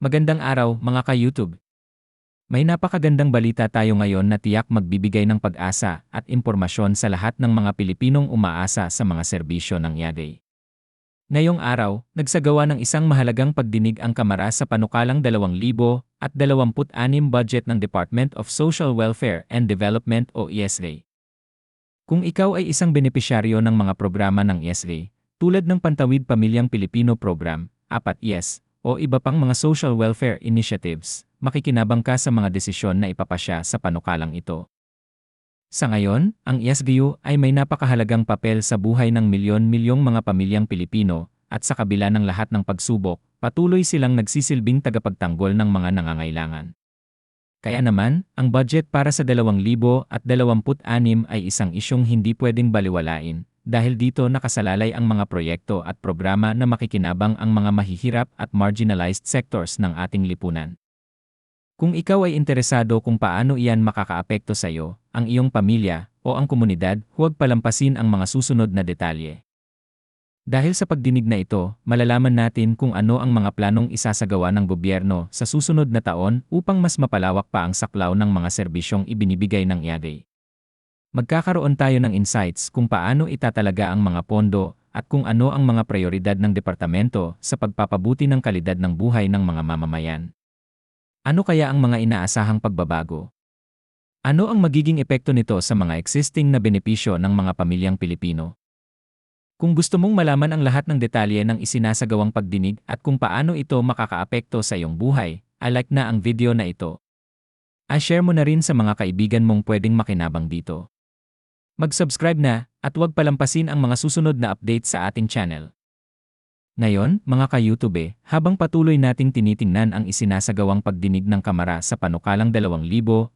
Magandang araw mga ka-YouTube. May napakagandang balita tayo ngayon na tiyak magbibigay ng pag-asa at impormasyon sa lahat ng mga Pilipinong umaasa sa mga serbisyo ng YADE. Ngayong araw, nagsagawa ng isang mahalagang pagdinig ang Kamara sa panukalang 2026 budget ng Department of Social Welfare and Development o ESRA. Kung ikaw ay isang benepisyaryo ng mga programa ng ESRA, tulad ng Pantawid Pamilyang Pilipino Program, 4 yes, o iba pang mga social welfare initiatives, makikinabang ka sa mga desisyon na ipapasya sa panukalang ito. Sa ngayon, ang ESGU ay may napakahalagang papel sa buhay ng milyon-milyong mga pamilyang Pilipino at sa kabila ng lahat ng pagsubok, patuloy silang nagsisilbing tagapagtanggol ng mga nangangailangan. Kaya naman, ang budget para sa 2026 ay isang isyong hindi pwedeng baliwalain dahil dito nakasalalay ang mga proyekto at programa na makikinabang ang mga mahihirap at marginalized sectors ng ating lipunan. Kung ikaw ay interesado kung paano iyan makakaapekto sa iyo, ang iyong pamilya, o ang komunidad, huwag palampasin ang mga susunod na detalye. Dahil sa pagdinig na ito, malalaman natin kung ano ang mga planong isasagawa ng gobyerno sa susunod na taon upang mas mapalawak pa ang saklaw ng mga serbisyong ibinibigay ng IADE. Magkakaroon tayo ng insights kung paano itatalaga ang mga pondo at kung ano ang mga prioridad ng departamento sa pagpapabuti ng kalidad ng buhay ng mga mamamayan. Ano kaya ang mga inaasahang pagbabago? Ano ang magiging epekto nito sa mga existing na benepisyo ng mga pamilyang Pilipino? Kung gusto mong malaman ang lahat ng detalye ng isinasagawang pagdinig at kung paano ito makakaapekto sa iyong buhay, alike na ang video na ito. A-share mo na rin sa mga kaibigan mong pwedeng makinabang dito. Mag-subscribe na at huwag palampasin ang mga susunod na update sa ating channel. Ngayon, mga ka-YouTube, habang patuloy nating tinitingnan ang isinasagawang pagdinig ng Kamara sa panukalang 2026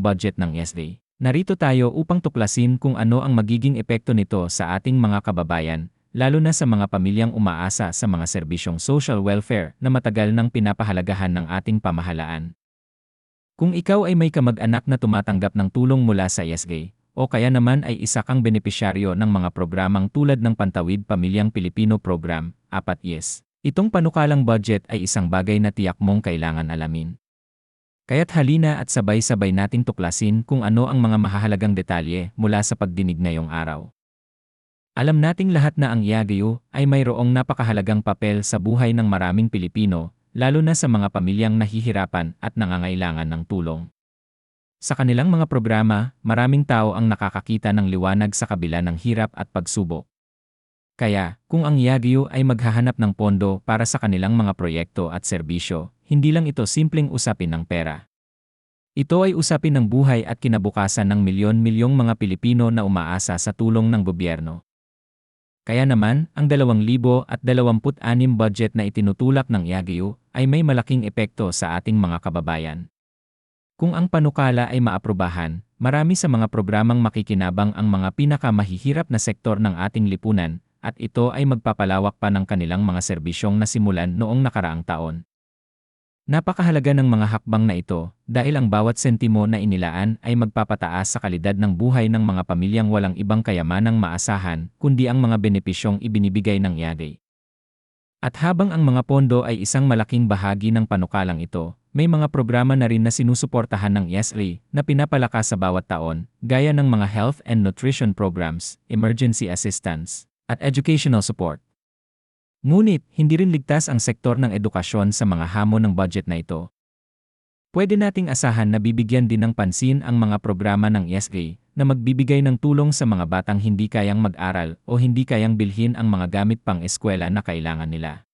budget ng SD, narito tayo upang tuklasin kung ano ang magiging epekto nito sa ating mga kababayan, lalo na sa mga pamilyang umaasa sa mga serbisyong social welfare na matagal nang pinapahalagahan ng ating pamahalaan. Kung ikaw ay may kamag-anak na tumatanggap ng tulong mula sa ESG, o kaya naman ay isa kang benepisyaryo ng mga programang tulad ng Pantawid Pamilyang Pilipino Program, 4 yes. Itong panukalang budget ay isang bagay na tiyak mong kailangan alamin. Kaya't halina at sabay-sabay nating tuklasin kung ano ang mga mahahalagang detalye mula sa pagdinig ngayong araw. Alam nating lahat na ang Yagyu ay mayroong napakahalagang papel sa buhay ng maraming Pilipino, lalo na sa mga pamilyang nahihirapan at nangangailangan ng tulong. Sa kanilang mga programa, maraming tao ang nakakakita ng liwanag sa kabila ng hirap at pagsubok. Kaya, kung ang Yagyu ay maghahanap ng pondo para sa kanilang mga proyekto at serbisyo, hindi lang ito simpleng usapin ng pera. Ito ay usapin ng buhay at kinabukasan ng milyon-milyong mga Pilipino na umaasa sa tulong ng gobyerno. Kaya naman, ang 2026 budget na itinutulak ng Yagyu ay may malaking epekto sa ating mga kababayan. Kung ang panukala ay maaprubahan, marami sa mga programang makikinabang ang mga pinakamahihirap na sektor ng ating lipunan, at ito ay magpapalawak pa ng kanilang mga serbisyong nasimulan noong nakaraang taon. Napakahalaga ng mga hakbang na ito dahil ang bawat sentimo na inilaan ay magpapataas sa kalidad ng buhay ng mga pamilyang walang ibang kayamanang maasahan kundi ang mga benepisyong ibinibigay ng YADE. At habang ang mga pondo ay isang malaking bahagi ng panukalang ito, may mga programa na rin na sinusuportahan ng ESRI na pinapalakas sa bawat taon, gaya ng mga health and nutrition programs, emergency assistance, at educational support. Ngunit, hindi rin ligtas ang sektor ng edukasyon sa mga hamon ng budget na ito. Pwede nating asahan na bibigyan din ng pansin ang mga programa ng ESRI na magbibigay ng tulong sa mga batang hindi kayang mag-aral o hindi kayang bilhin ang mga gamit pang eskwela na kailangan nila.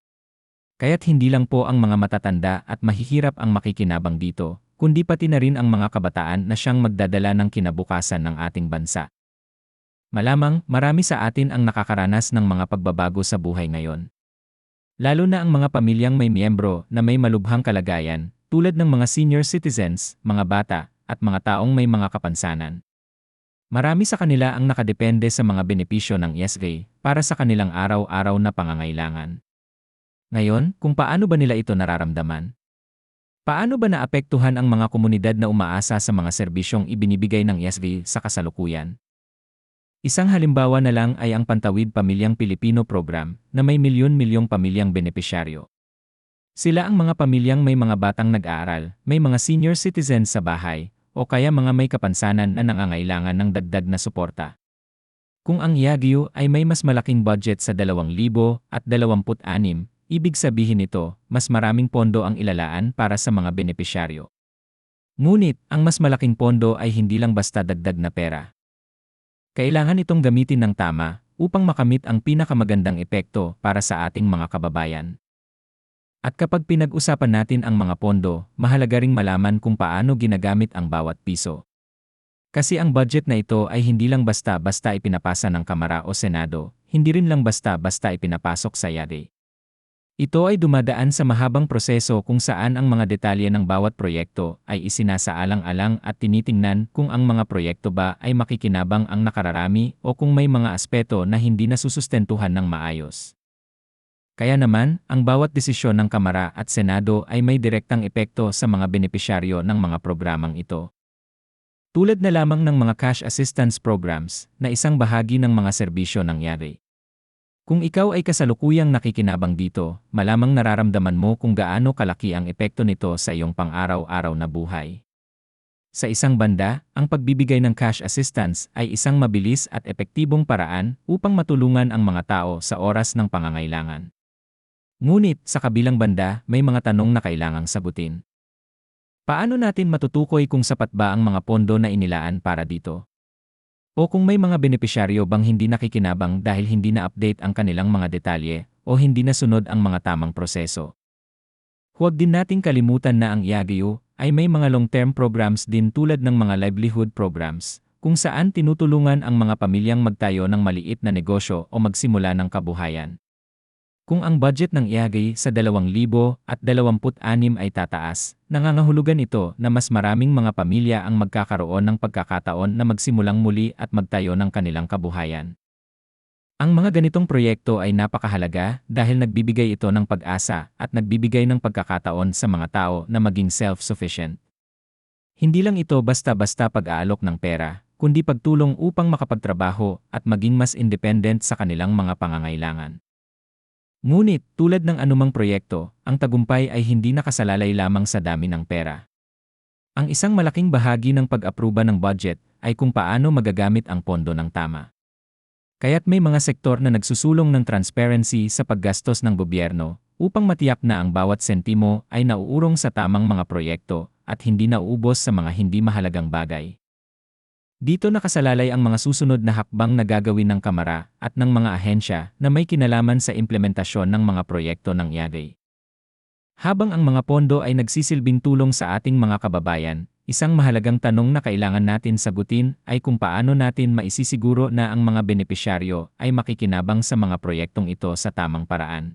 Kaya't hindi lang po ang mga matatanda at mahihirap ang makikinabang dito, kundi pati na rin ang mga kabataan na siyang magdadala ng kinabukasan ng ating bansa. Malamang, marami sa atin ang nakakaranas ng mga pagbabago sa buhay ngayon. Lalo na ang mga pamilyang may miyembro na may malubhang kalagayan, tulad ng mga senior citizens, mga bata, at mga taong may mga kapansanan. Marami sa kanila ang nakadepende sa mga benepisyo ng ESG para sa kanilang araw-araw na pangangailangan. Ngayon, kung paano ba nila ito nararamdaman? Paano ba naapektuhan ang mga komunidad na umaasa sa mga serbisyong ibinibigay ng ESV sa kasalukuyan? Isang halimbawa na lang ay ang Pantawid Pamilyang Pilipino Program na may milyon-milyong pamilyang benepisyaryo. Sila ang mga pamilyang may mga batang nag-aaral, may mga senior citizens sa bahay, o kaya mga may kapansanan na nangangailangan ng dagdag na suporta. Kung ang Yagyu ay may mas malaking budget sa 2,026, ibig sabihin nito, mas maraming pondo ang ilalaan para sa mga benepisyaryo. Ngunit, ang mas malaking pondo ay hindi lang basta dagdag na pera. Kailangan itong gamitin ng tama upang makamit ang pinakamagandang epekto para sa ating mga kababayan. At kapag pinag-usapan natin ang mga pondo, mahalaga ring malaman kung paano ginagamit ang bawat piso. Kasi ang budget na ito ay hindi lang basta-basta ipinapasa ng Kamara o Senado, hindi rin lang basta-basta ipinapasok sa YADE. Ito ay dumadaan sa mahabang proseso kung saan ang mga detalye ng bawat proyekto ay isinasaalang-alang at tinitingnan kung ang mga proyekto ba ay makikinabang ang nakararami o kung may mga aspeto na hindi nasusustentuhan ng maayos. Kaya naman, ang bawat desisyon ng Kamara at Senado ay may direktang epekto sa mga benepisyaryo ng mga programang ito. Tulad na lamang ng mga cash assistance programs na isang bahagi ng mga serbisyo ng YARE. Kung ikaw ay kasalukuyang nakikinabang dito, malamang nararamdaman mo kung gaano kalaki ang epekto nito sa iyong pang-araw-araw na buhay. Sa isang banda, ang pagbibigay ng cash assistance ay isang mabilis at epektibong paraan upang matulungan ang mga tao sa oras ng pangangailangan. Ngunit, sa kabilang banda, may mga tanong na kailangang sagutin. Paano natin matutukoy kung sapat ba ang mga pondo na inilaan para dito? O kung may mga benepisyaryo bang hindi nakikinabang dahil hindi na-update ang kanilang mga detalye o hindi nasunod ang mga tamang proseso? Huwag din nating kalimutan na ang IAGIO ay may mga long-term programs din tulad ng mga livelihood programs, kung saan tinutulungan ang mga pamilyang magtayo ng maliit na negosyo o magsimula ng kabuhayan. Kung ang budget ng IAGI sa 2026 ay tataas, nangangahulugan ito na mas maraming mga pamilya ang magkakaroon ng pagkakataon na magsimulang muli at magtayo ng kanilang kabuhayan. Ang mga ganitong proyekto ay napakahalaga dahil nagbibigay ito ng pag-asa at nagbibigay ng pagkakataon sa mga tao na maging self-sufficient. Hindi lang ito basta-basta pag-aalok ng pera, kundi pagtulong upang makapagtrabaho at maging mas independent sa kanilang mga pangangailangan. Ngunit, tulad ng anumang proyekto, ang tagumpay ay hindi nakasalalay lamang sa dami ng pera. Ang isang malaking bahagi ng pag-apruba ng budget ay kung paano magagamit ang pondo ng tama. Kaya't may mga sektor na nagsusulong ng transparency sa paggastos ng gobyerno upang matiyak na ang bawat sentimo ay nauurong sa tamang mga proyekto at hindi nauubos sa mga hindi mahalagang bagay. Dito nakasalalay ang mga susunod na hakbang na gagawin ng Kamara at ng mga ahensya na may kinalaman sa implementasyon ng mga proyekto ng IAGAY. Habang ang mga pondo ay nagsisilbing tulong sa ating mga kababayan, isang mahalagang tanong na kailangan natin sagutin ay kung paano natin maisisiguro na ang mga benepisyaryo ay makikinabang sa mga proyektong ito sa tamang paraan.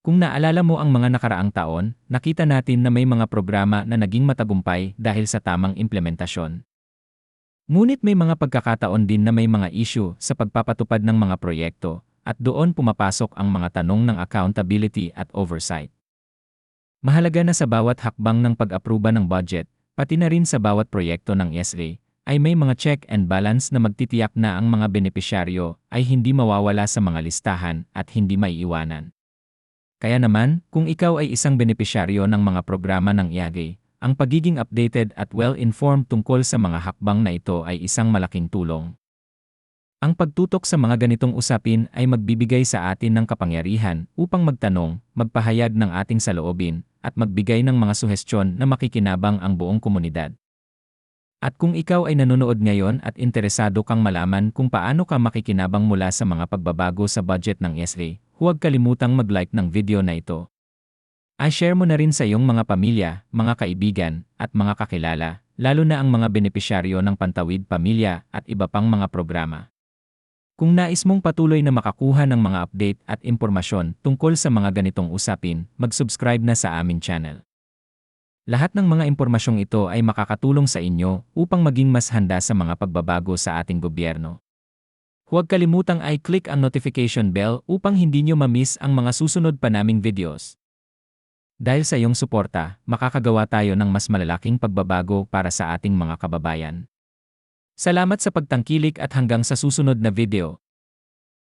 Kung naalala mo ang mga nakaraang taon, nakita natin na may mga programa na naging matagumpay dahil sa tamang implementasyon. Ngunit may mga pagkakataon din na may mga issue sa pagpapatupad ng mga proyekto, at doon pumapasok ang mga tanong ng accountability at oversight. Mahalaga na sa bawat hakbang ng pag-aproba ng budget, pati na rin sa bawat proyekto ng ESRE, ay may mga check and balance na magtitiyak na ang mga benepisyaryo ay hindi mawawala sa mga listahan at hindi maiiwanan. Kaya naman, kung ikaw ay isang benepisyaryo ng mga programa ng IAGE, ang pagiging updated at well-informed tungkol sa mga hakbang na ito ay isang malaking tulong. Ang pagtutok sa mga ganitong usapin ay magbibigay sa atin ng kapangyarihan upang magtanong, magpahayag ng ating saloobin, at magbigay ng mga suhestyon na makikinabang ang buong komunidad. At kung ikaw ay nanonood ngayon at interesado kang malaman kung paano ka makikinabang mula sa mga pagbabago sa budget ng ESRE, huwag kalimutang mag-like ng video na ito I-share mo na rin sa iyong mga pamilya, mga kaibigan, at mga kakilala, lalo na ang mga benepisyaryo ng Pantawid Pamilya at iba pang mga programa. Kung nais mong patuloy na makakuha ng mga update at impormasyon tungkol sa mga ganitong usapin, mag-subscribe na sa aming channel. Lahat ng mga impormasyong ito ay makakatulong sa inyo upang maging mas handa sa mga pagbabago sa ating gobyerno. Huwag kalimutang i-click ang notification bell upang hindi nyo ma-miss ang mga susunod pa naming videos. Dahil sa iyong suporta, makakagawa tayo ng mas malalaking pagbabago para sa ating mga kababayan. Salamat sa pagtangkilik at hanggang sa susunod na video.